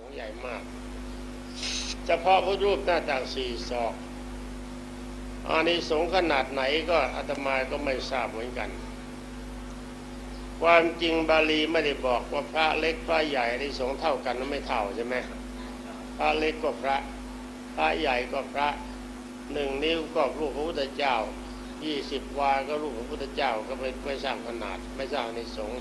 สงใหญ่มากเฉพาะพระรูปหน้าต่างสี่ศอกอานิสงส์ขนาดไหนก็อาตมาก็ไม่ทราบเหมือนกัน ความจริงบาลีไม่ได้บอกว่าพระเล็กพระใหญ่อานิสงส์เท่ากันนั้นไม่เท่าใช่ไหมพระเล็กก็พระ พระใหญ่ก็พระหนึ่งนิ้วก็รูปพระพุทธเจ้ายี่สิบวาก็รูปพระพุทธเจ้าก็ไม่ไม่สร้างขนาด ไม่สร้างอานิสงส์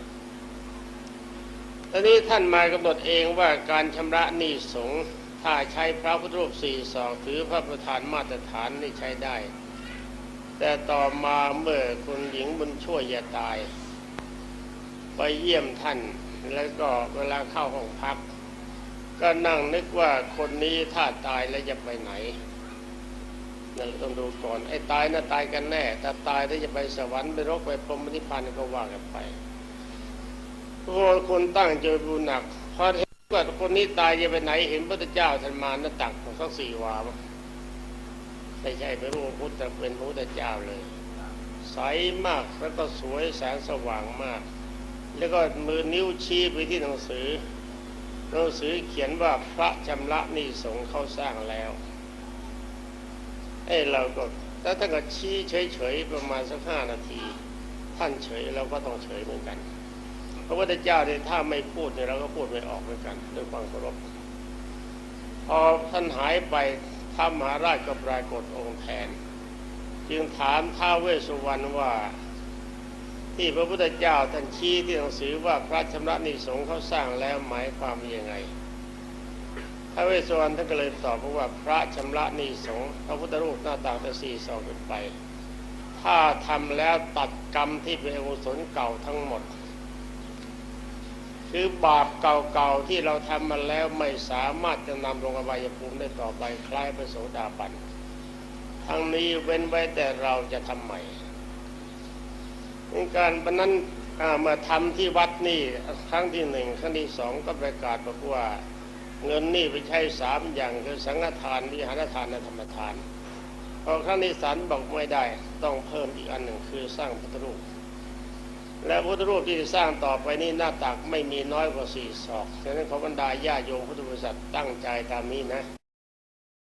ตอนนี้ท่านมากำหนดเองว่าการชำระหนี้สงฆ์ถ้าใช้พระพุทธรูปสี่สองถือพระประธานมาตรฐานนี่ใช้ได้ แต่ต่อมาเมื่อคุณหญิงบุญช่วยอย่าตาย ไปเยี่ยมท่านแล้วก็เวลาเข้าห้องพัก ก็นั่งนึกว่าคนนี้ถ้าตายแล้วจะไปไหนนั่นต้องดูก่อนไอ้ตายน่ะตายกันแน่ถ้าตายแล้วจะไปสวรรค์ไปรกไปพรหมนิพพานก็ว่ากันไป โอ้คนตั้งใจบุญหนักพอเห็นว่าคนนี้ตายจะไปไหนเห็นพระเจ้าท่านมาน้าตักของสักสี่วาไม่ใช่เป็นพระพุทธแต่เป็นพระพุทธเจ้าเลย ใสมากแล้วก็สวยแสงสว่างมาก แล้วก็มือนิ้วชี้ไปที่หนังสือหนังสือเขียนว่าพระชำระนี้สงฆ์เขาสร้างแล้วเอ้เราก็ถ้าท่านก็ชี้เฉยๆประมาณสักห้านาที ท่านเฉยเราก็ต้องเฉยเหมือนกัน ระพุทธเจ้าเนี่ยถ้าไม่พูดเนี่ยเราก็พูดไม่ออกเหมือนกันด้วยความเคารพพอท่านหายไปท้ามหาราชก็ปรากฏองค์แทน จึงถามท้าวเวสสุวรรณว่า ที่พระพุทธเจ้าท่านชี้ที่หนังสือว่าพระชำระนิสงเขาสร้างแล้วหมายความยังไงท้าวเวสสุวรรณท่านก็เลยตอบว่าพระชำระนิสงพระพุทธรูปหน้าต่างแต่สี่สองขึ้นไป ถ้าทำแล้วตัดกรรมที่เป็นอกุศลเก่าทั้งหมด คือบาปเก่าๆที่เราทำมาแล้วไม่สามารถจะนำลงอบายภูมิได้ต่อไปคล้ายพระโสดาบันทั้งนี้เว้นไว้แต่เราจะทำใหม่ในการบันนั้นมาทำที่วัดนี่ครั้งที่หนึ่งครั้งที่สองก็ประกาศบอกว่าเงินนี่ไปใช้สามอย่างคือสังฆทานวิหารทานและธรรมทานพอครั้งที่สามบอกไม่ได้ ต้องเพิ่มอีกอันหนึ่งคือสร้างพุทธรูป และพุทธรูปที่จะสร้างต่อไปนี้หน้าตักไม่มีน้อยกว่าสี่ศอกฉะนั้นขอบรรดาญาโยมพุทธบริษัทตั้งใจตามนี้นะ